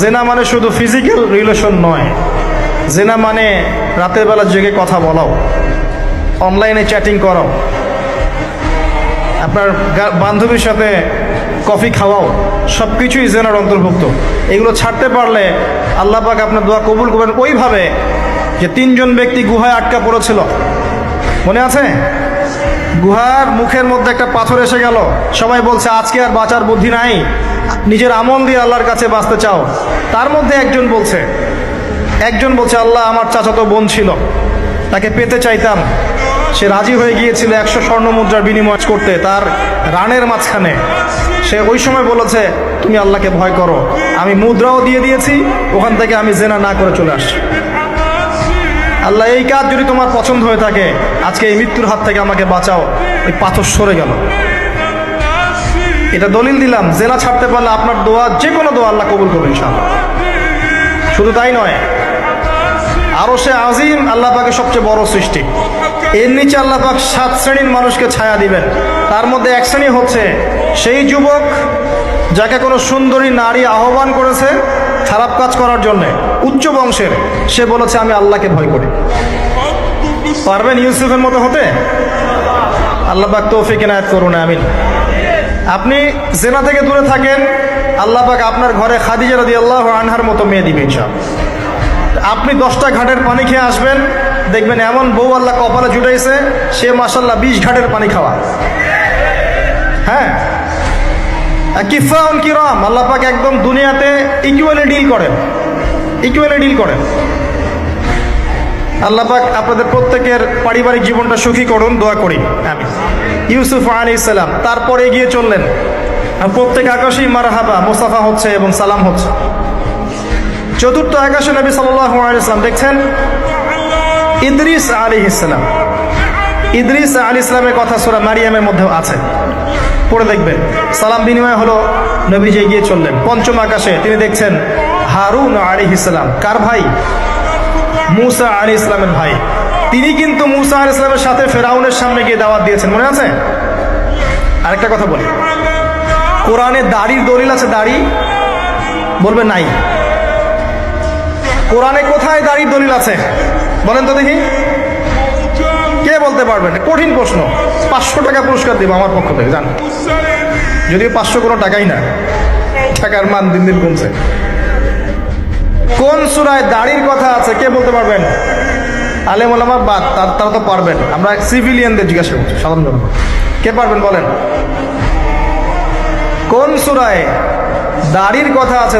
জেনা মানে শুধু ফিজিক্যাল রিলেশন নয়। জেনা মানে রাতের বেলা জেগে কথা বলাও অনলাইনে চ্যাটিং করাও, আপনার বান্ধবীর সাথে কফি খাওয়াও সব কিছুই জেনার অন্তর্ভুক্ত। এগুলো ছাড়তে পারলে আল্লাহ পাক আপনার দোয়া কবুল করবেন ওইভাবে যে তিনজন ব্যক্তি গুহায় আটকা পড়েছিল। মনে আছে? গুহার মুখের মধ্যে একটা পাথর এসে গেল। সবাই বলছে, আজকে আর বাঁচার বুদ্ধি নাই। নিজের আমল দিয়ে আল্লাহর কাছে বাঁচতে চাও। তার মধ্যে একজন বলছে একজন বলছে, আল্লাহ, আমার চাচাতো বোন ছিল। তাকে পেতে চাইতাম। সে রাজি হয়ে গিয়েছিল একশো স্বর্ণ মুদ্রার বিনিময় করতে। তার রানের মাঝখানে সে ওই সময় বলেছে, তুমি আল্লাহকে ভয় করো। আমি মুদ্রাও দিয়ে দিয়েছি, ওখান থেকে আমি জেনা না করে চলে আসছি। আল্লাহ, এই কাজ যদি তোমার পছন্দ হয়ে থাকে, আজকে এই মৃত্যুর হাত থেকে আমাকে বাঁচাও। এই পাথর সরে গেল। এটা দলিল দিলাম, জেনা ছাড়তে পারলে আপনার দোয়া যে কোনো দোয়া আল্লাহ কবুল করবে ইনশাআল্লাহ। শুধু তাই নয়, আরও সে আজিম আল্লাহ পাকের সবচেয়ে বড় সৃষ্টি। এর নিচে আল্লাহ পাক সাত শ্রেণির মানুষকে ছায়া দিবেন। তার মধ্যে এক শ্রেণি হচ্ছে সেই যুবক যাকে কোনো সুন্দরী নারী আহ্বান করেছে খারাপ কাজ করার জন্য। উচ্চ বংশের, সে বলেছে, আমি আল্লাহকে ভয় করি। পারবেন ইউসুফের মতো হতে? আল্লাহ পাক তৌফিক, এনায়ত করুন, আমিন। আপনি জেনা থেকে দূরে থাকেন, আল্লাহ পাক আপনার ঘরে খাদিজা রাদি আল্লাহ আনহার মতো মেয়ে দিবে ইনশাআল্লাহ। আপনি দশটা ঘাটের পানি খেয়ে আসবেন, দেখবেন এমন বউ আল্লাহ কপালে জুটাইছে, সে মাসাল্লাহ বিশ ঘাটের পানি খাওয়া। হ্যাঁ? কিফাউন কিরাম, আল্লাহ পাক একদম দুনিয়াতে ইকুয়ালি ডিল করেন। ইকুয়ালি ডিল করেন। আল্লাহ পাক আপনাদের প্রত্যেকের পারিবারিক জীবনটা সুখী করুন, দোয়া করি। আমি ইউসুফ আলী ইসলাম তারপরে এগিয়ে চললেন। প্রত্যেক আকাশেই মারহাবা, মোসাফা হচ্ছে এবং সালাম হচ্ছে। চতুর্থ আকাশে নবী সাল্লাম দেখছেন, ইদ্রিস আলী ইসলাম ইদ্রিস আলী ইসলামের কথা সুরা মারিয়ামের মধ্যেও আছে। পড়ে দেখবেন, সালাম বিনিময় হলো নবীজি এগিয়ে চললেন। পঞ্চম আকাশে তিনি দেখছেন, হারুন আলী ইসলাম কার ভাই? মুসা আলী ইসলামের ভাই। তিনি কিন্তু মুসা আলী ইসলামের সাথে ফেরাউনের সামনে গিয়ে দাওয়াত দিয়েছেন, মনে আছে? আরেকটা কথা বলি। কোরআনে দাড়ির দলিল আছে, দাড়ি? বলবে নাই। কোরআনে কোথায় দাড়ির দলিল আছে? বলেন তো দেখি। কে বলতে পারবেন? কঠিন প্রশ্ন। পাঁচশো টাকা পুরস্কার দেবো আমার পক্ষ থেকে, জান। যদিও পাঁচশো কোনো টাকাই না। টাকার মান দিন দিন কমছে। কোন সুরায় দাড়ির কথা আছে, কে বলতে পারবেন? আলেম ওলামা বাদ, তার তো পারবেন। আমরা সিভিলিয়ানদের জিজ্ঞাসা করছি সাধারণ জনগণ। কে পারবেন বলেন? কোন সুরায়? দাড়ির কথা আছে